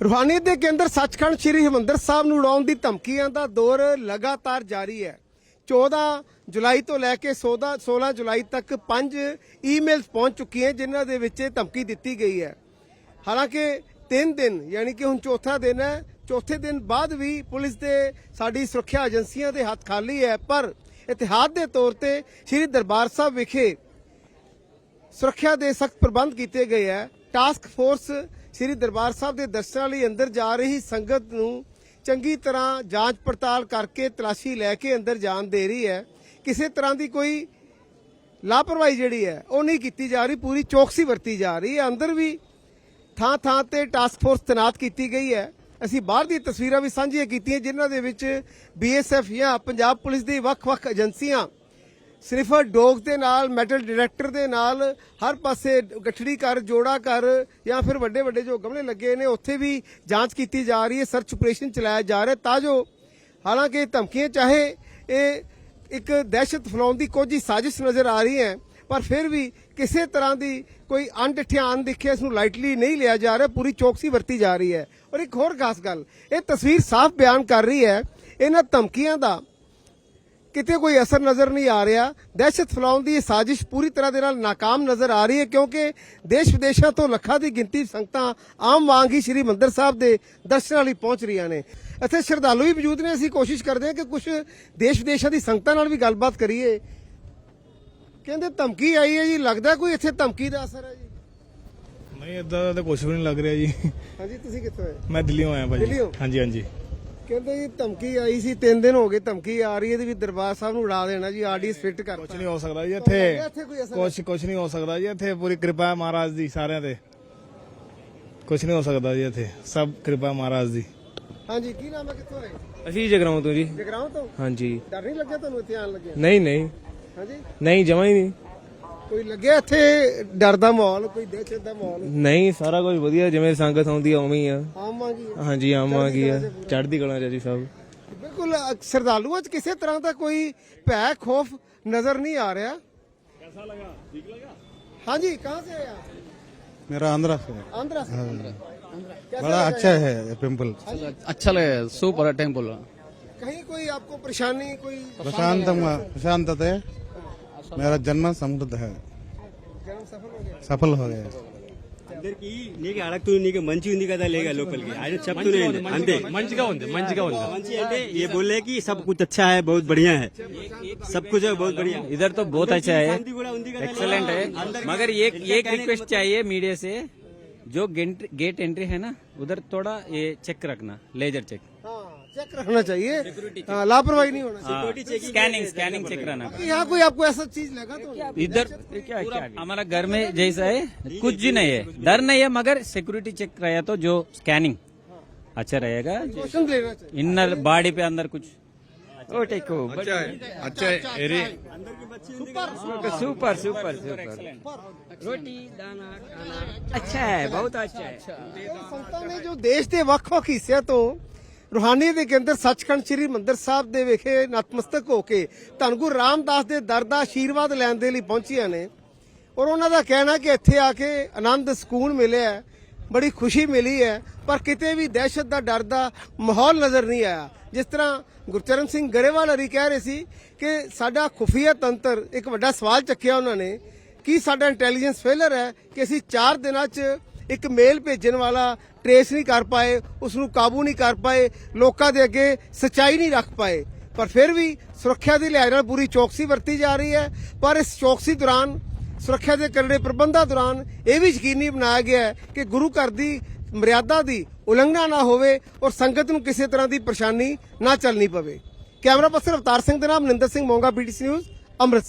ਰੂਹਾਨੀਅਤ ਦੇ ਕੇਂਦਰ ਸੱਚਖੰਡ ਸ੍ਰੀ ਹਰਿਮੰਦਰ ਸਾਹਿਬ ਨੂੰ ਉਡਾਉਣ ਦੀ ਧਮਕੀਆਂ ਦਾ ਦੌਰ ਲਗਾਤਾਰ ਜਾਰੀ ਹੈ। 14 ਜੁਲਾਈ ਤੋਂ ਲੈ ਕੇ 16 16 ਜੁਲਾਈ ਤੱਕ ਪੰਜ ਈਮੇਲਸ ਪਹੁੰਚ ਚੁੱਕੀਆਂ ਜਿਨ੍ਹਾਂ ਦੇ ਵਿੱਚ ਇਹ ਧਮਕੀ ਦਿੱਤੀ ਗਈ ਹੈ। ਹਾਲਾਂਕਿ 3 ਦਿਨ, ਯਾਨੀ ਕਿ ਹੁਣ ਚੌਥਾ ਦਿਨ ਹੈ, ਚੌਥੇ ਦਿਨ ਬਾਅਦ ਵੀ ਪੁਲਿਸ ਦੇ ਸਾਡੀ ਸੁਰੱਖਿਆ ਏਜੰਸੀਆਂ ਦੇ ਹੱਥ ਖਾਲੀ ਹੈ, ਪਰ ਇਤਿਹਾਦ ਦੇ ਤੌਰ ਤੇ ਸ੍ਰੀ ਦਰਬਾਰ ਸਾਹਿਬ ਵਿਖੇ ਸੁਰੱਖਿਆ ਦੇ ਸਖਤ ਪ੍ਰਬੰਧ ਕੀਤੇ ਗਏ ਹੈ। ਟਾਸਕ ਫੋਰਸ ਸ੍ਰੀ ਦਰਬਾਰ ਸਾਹਿਬ ਦੇ ਦਰਸ਼ਨਾਂ ਲਈ ਅੰਦਰ ਜਾ ਰਹੀ ਸੰਗਤ ਨੂੰ ਚੰਗੀ ਤਰ੍ਹਾਂ ਜਾਂਚ ਪੜਤਾਲ ਕਰਕੇ ਤਲਾਸ਼ੀ ਲੈ ਕੇ ਅੰਦਰ ਜਾਣ ਦੇ ਰਹੀ ਹੈ। ਕਿਸੇ ਤਰ੍ਹਾਂ ਦੀ ਕੋਈ ਲਾਪਰਵਾਹੀ ਜਿਹੜੀ ਹੈ, ਉਹ ਨਹੀਂ ਕੀਤੀ ਜਾ ਰਹੀ, ਪੂਰੀ ਚੌਕਸੀ ਵਰਤੀ ਜਾ ਰਹੀ ਹੈ। ਅੰਦਰ ਵੀ ਥਾਂ ਥਾਂ ਤੇ ਟਾਸਕ ਫੋਰਸ ਤੈਨਾਤ ਕੀਤੀ ਗਈ ਹੈ। ਅਸੀਂ ਬਾਹਰ ਦੀਆਂ ਤਸਵੀਰਾਂ ਵੀ ਸਾਂਝੀਆਂ ਕੀਤੀਆਂ, ਜਿਨ੍ਹਾਂ ਦੇ ਵਿੱਚ ਬੀਐਸਐਫ ਜਾਂ ਪੰਜਾਬ ਪੁਲਿਸ ਦੀ ਵੱਖ-ਵੱਖ ਏਜੰਸੀਆਂ ਸਿਰਫ ਡੋਗ ਦੇ ਨਾਲ ਮੈਟਲ ਡਿਟੈਕਟਰ ਦੇ ਨਾਲ ਹਰ ਪਾਸੇ ਗੱਠੜੀ ਕਰ, ਜੋੜਾ ਕਰ ਜਾਂ ਫਿਰ ਵੱਡੇ ਵੱਡੇ ਜੋ ਗਮਲੇ ਲੱਗੇ ਨੇ, ਉੱਥੇ ਵੀ ਜਾਂਚ ਕੀਤੀ ਜਾ ਰਹੀ ਹੈ ਸਰਚ ਆਪਰੇਸ਼ਨ ਚਲਾਇਆ ਜਾ ਰਿਹਾ ਤਾਂ ਜੋ ਹਾਲਾਂਕਿ ਇਹ ਧਮਕੀਆਂ ਚਾਹੇ ਇਹ ਇੱਕ ਦਹਿਸ਼ਤ ਫੈਲਾਉਣ ਦੀ ਕੋਈ ਸਾਜ਼ਿਸ਼ ਨਜ਼ਰ ਆ ਰਹੀ ਹੈ, ਪਰ ਫਿਰ ਵੀ ਕਿਸੇ ਤਰ੍ਹਾਂ ਦੀ ਕੋਈ ਅਣਡਿੱਠਿਆ ਅਣਦਿੱਖਿਆ ਇਸ ਨੂੰ ਲਾਈਟਲੀ ਨਹੀਂ ਲਿਆ ਜਾ ਰਿਹਾ, ਪੂਰੀ ਚੌਕਸੀ ਵਰਤੀ ਜਾ ਰਹੀ ਹੈ। ਔਰ ਇੱਕ ਹੋਰ ਖਾਸ ਗੱਲ, ਇਹ ਤਸਵੀਰ ਸਾਫ਼ ਬਿਆਨ ਕਰ ਰਹੀ ਹੈ, ਇਹਨਾਂ ਧਮਕੀਆਂ ਦਾ ਕਿਤੇ ਕੋਈ ਅਸਰ ਨਜ਼ਰ ਨਹੀਂ ਆ ਰਿਹਾ। ਦਹਿਸ਼ਤ ਫੈਲਾਉਣ ਦੀ ਸਾਜ਼ਿਸ਼ ਪੂਰੀ ਤਰ੍ਹਾਂ ਦੇ ਨਾਲ ناکਾਮ ਨਜ਼ਰ ਆ ਰਹੀ ਹੈ ਕਿਉਂਕਿ ਦੇਸ਼ ਵਿਦੇਸ਼ਾਂ ਤੋਂ ਲੱਖਾਂ ਦੀ ਗਿਣਤੀ ਸੰਗਤਾਂ ਆਮ ਵਾਂਗ ਹੀ ਸ੍ਰੀ ਮੰਦਰ ਸਾਹਿਬ ਦੇ ਦਰਸ਼ਨਾਂ ਲਈ ਪਹੁੰਚ ਰਹੀਆਂ ਨੇ। ਇੱਥੇ ਸ਼ਰਧਾਲੂ ਵੀ ਮੌਜੂਦ ਨੇ। ਅਸੀਂ ਕੋਸ਼ਿਸ਼ ਕਰਦੇ ਹਾਂ ਕਿ ਕੁਝ ਦੇਸ਼ ਵਿਦੇਸ਼ਾਂ ਦੀ ਸੰਗਤਾਂ ਨਾਲ ਵੀ ਗੱਲਬਾਤ ਕਰੀਏ। ਕਹਿੰਦੇ ਧਮਕੀ ਆਈ ਹੈ ਜੀ। ਲੱਗਦਾ ਕੋਈ ਇੱਥੇ ਧਮਕੀ ਦਾ ਅਸਰ ਹੈ ਜੀ? ਨਹੀਂ ਇਦਾਂ ਦਾ ਤਾਂ ਕੁਝ ਵੀ ਨਹੀਂ ਲੱਗ ਰਿਹਾ ਜੀ। ਹਾਂਜੀ ਤੁਸੀਂ ਕਿੱਥੋਂ ਆਏ? ਮੈਂ ਦਿੱਲੀੋਂ ਆਇਆ ਭਾਜੀ। ਹਾਂਜੀ ਹਾਂਜੀ। ਕਹਿੰਦੇ ਜੀ ਧਮਕੀ ਆਈ ਸੀ 3 ਦਿਨ ਹੋ ਗਏ ਧਮਕੀ ਆ ਰਹੀ ਹੈ ਤੇ ਵੀ ਦਰਬਾਰ ਸਾਹਿਬ ਨੂੰ ਉਡਾ ਦੇਣਾ ਜੀ ਆਰਡੀਐਸ ਫਿੱਟ ਕਰ ਕੁਝ ਨਹੀਂ ਹੋ ਸਕਦਾ ਜੀ ਇੱਥੇ। ਇੱਥੇ ਕੋਈ ਅਸਰ ਕੁਝ ਕੁਝ ਨਹੀਂ ਹੋ ਸਕਦਾ ਜੀ ਇੱਥੇ ਪੂਰੀ ਕਿਰਪਾ ਹੈ ਮਹਾਰਾਜ ਦੀ ਸਾਰਿਆਂ ਤੇ। ਕੁਝ ਨਹੀਂ ਹੋ ਸਕਦਾ ਜੀ ਇੱਥੇ ਸਭ ਕਿਰਪਾ ਮਹਾਰਾਜ ਦੀ। ਹਾਂਜੀ ਕੀ ਨਾਮ ਹੈ ਕਿੱਥੋਂ ਆਏ? ਅਸੀਂ ਜਗਰਾਉਂ ਤੋਂ ਜੀ। ਜਗਰਾਉਂ ਤੋਂ? ਹਾਂਜੀ। ਡਰ ਨਹੀਂ ਲੱਗਿਆ ਤੁਹਾਨੂੰ ਇੱਥੇ ਆਣ ਲੱਗਿਆ? ਨਹੀਂ ਨਹੀਂ। ਹਾਂਜੀ। ਨਹੀਂ ਜਮਾ ਹੀ ਨਹੀਂ। ਕੋਈ ਲੱਗਿਆ ਇੱਥੇ ਡਰ ਦਾ ਮਾਹੌਲ ਕੋਈ ਦਹਿਸ਼ਤ ਦਾ ਮਾਹੌਲ ਨਹੀਂ ਸਾਰਾ ਕੁਝ ਵਧੀਆ ਜਿਵੇਂ ਸੰਗਤ ਆਉਂਦੀ ਆ ਉਵੇਂ ਹੀ ਆ ਆਮ ਵਾਂਗੀ ਹੈ। ਹਾਂਜੀ ਆਮ ਆ ਗਈ ਆ ਚੜ੍ਹਦੀ ਕਲਾ ਚ ਜੀ ਸਭ ਬਿਲਕੁਲ ਅ, ਸ਼ਰਧਾਲੂਆਂ 'ਚ ਕਿਸੇ ਤਰ੍ਹਾਂ ਦਾ ਕੋਈ ਭੈ ਖੋਫ ਨਜ਼ਰ ਨਹੀਂ ਆ ਰਿਹਾ ਕੈਸਾ ਲਗਾ ਠੀਕ ਲਗਾ ਹਾਂਜੀ ਕਹਾਂ ਸੇ ਆਇਆ मेरा आंध्रा से है आंध्रा से कैसा बड़ा लगा अच्छा है ये टेम्पल अच्छा लगे सुपर टेम्पल कहीं कोई आपको परेशानी कोई प्रशांत प्रशांत है मेरा जन्म समृद्ध है जन्म सफल हो गया सफल हो गया అందరికి నీకు అడగతూ నీకు మంచి ఉంది కదా లేగా లోకల్ కి ఆయన చెప్తూనే ఉంది. అంతే మంచిగా ఉంది మంచిగా ఉంది మంచి అంటే ये बोले कि सब कुछ अच्छा है बहुत बढ़िया है सब कुछ है बहुत बढ़िया इधर तो बहुत अच्छा है शांति కూడా ఉంది కదా एक्सलेंट है मगर एक एक रिक्वेस्ट चाहिए मीडिया से जो गेट गेट एंट्री है ना उधर थोड़ा ये चेक रखना लेजर चेक हाँ चेक रहना चाहिए हाँ, लापरवाही नहीं होना चाहिए स्कैनिंग स्कैनिंग चेक रहना बाकी यहाँ कोई आपको ऐसा चीज लगा तो इधर पूरा हमारा घर में जैसा है कुछ भी नहीं है डर नहीं है मगर सिक्योरिटी चेक रहा तो जो स्कैनिंग अच्छा रहेगा इनर बॉडी पे अंदर कुछ ओ टेको अच्छा है अच्छा है अरे सुपर सुपर सुपर रोटी दाना खाना अच्छा है बहुत अच्छा है संस्था में जो देश दे वक्फ की तो ਰੂਹਾਨੀ ਦੇ ਕੇਂਦਰ ਸੱਚਖੰਡ ਸ੍ਰੀ ਮੰਦਰ ਸਾਹਿਬ ਦੇ ਵਿਖੇ ਨਤਮਸਤਕ ਹੋ ਕੇ ਧੰਨ ਗੁਰੂ ਰਾਮਦਾਸ ਦੇ ਦਰ ਦਾ ਆਸ਼ੀਰਵਾਦ ਲੈਣ ਦੇ ਲਈ ਪਹੁੰਚੀਆਂ ਨੇ। ਔਰ ਉਹਨਾਂ ਦਾ ਕਹਿਣਾ ਕਿ ਇੱਥੇ ਆ ਕੇ ਆਨੰਦ ਸਕੂਨ ਮਿਲਿਆ ਬੜੀ ਖੁਸ਼ੀ ਮਿਲੀ ਹੈ, ਪਰ ਕਿਤੇ ਵੀ ਦਹਿਸ਼ਤ ਦਾ ਡਰ ਦਾ ਮਾਹੌਲ ਨਜ਼ਰ ਨਹੀਂ ਆਇਆ। ਜਿਸ ਤਰ੍ਹਾਂ ਗੁਰਚਰਨ ਸਿੰਘ ਗਰੇਵਾਲ ਹਰੀ ਕਹਿ ਰਹੇ ਸੀ ਕਿ ਸਾਡਾ ਖੁਫੀਆ ਤੰਤਰ, ਇੱਕ ਵੱਡਾ ਸਵਾਲ ਚੱਕਿਆ ਉਹਨਾਂ ਨੇ, ਕੀ ਸਾਡਾ ਇੰਟੈਲੀਜੈਂਸ ਫੇਲਰ ਹੈ ਕਿ ਅਸੀਂ 4 ਦਿਨਾਂ 'ਚ ਇੱਕ ਮੇਲ ਭੇਜਣ ਵਾਲਾ ਟਰੇਸ ਨਹੀਂ ਕਰ ਪਾਏ ਉਸ ਨੂੰ ਕਾਬੂ ਨਹੀਂ ਕਰ ਪਾਏ, ਲੋਕਾਂ ਦੇ ਅੱਗੇ ਸਚਾਈ ਨਹੀਂ ਰੱਖ ਪਾਏ। ਪਰ ਫਿਰ ਵੀ ਸੁਰੱਖਿਆ ਦੀ ਲਿਹਾਜ਼ ਨਾਲ ਪੂਰੀ ਚੌਕਸੀ ਵਰਤੀ ਜਾ ਰਹੀ ਹੈ। ਪਰ ਇਸ ਚੌਕਸੀ ਦੌਰਾਨ, ਸੁਰੱਖਿਆ ਦੇ ਕਰੜੇ ਪ੍ਰਬੰਧਾਂ ਦੌਰਾਨ ਇਹ ਵੀ ਯਕੀਨੀ ਬਣਾਇਆ ਗਿਆ ਹੈ ਕਿ ਗੁਰੂ ਘਰ ਦੀ ਮਰਿਆਦਾ ਦੀ ਉਲੰਘਣਾ ਨਾ ਹੋਵੇ ਔਰ ਸੰਗਤ ਨੂੰ ਕਿਸੇ ਤਰ੍ਹਾਂ ਦੀ ਪਰੇਸ਼ਾਨੀ ਨਾ ਚੱਲਣੀ ਪਵੇ। ਕੈਮਰਾ ਪਰਸਨ ਅਵਤਾਰ ਸਿੰਘ ਦੇ ਨਾਮ ਨਿੰਦਰ ਸਿੰਘ ਮੋਂਗਾ ਪੀਟੀਸੀ ਨਿਊਜ਼ ਅੰਮ੍ਰਿਤਸਰ।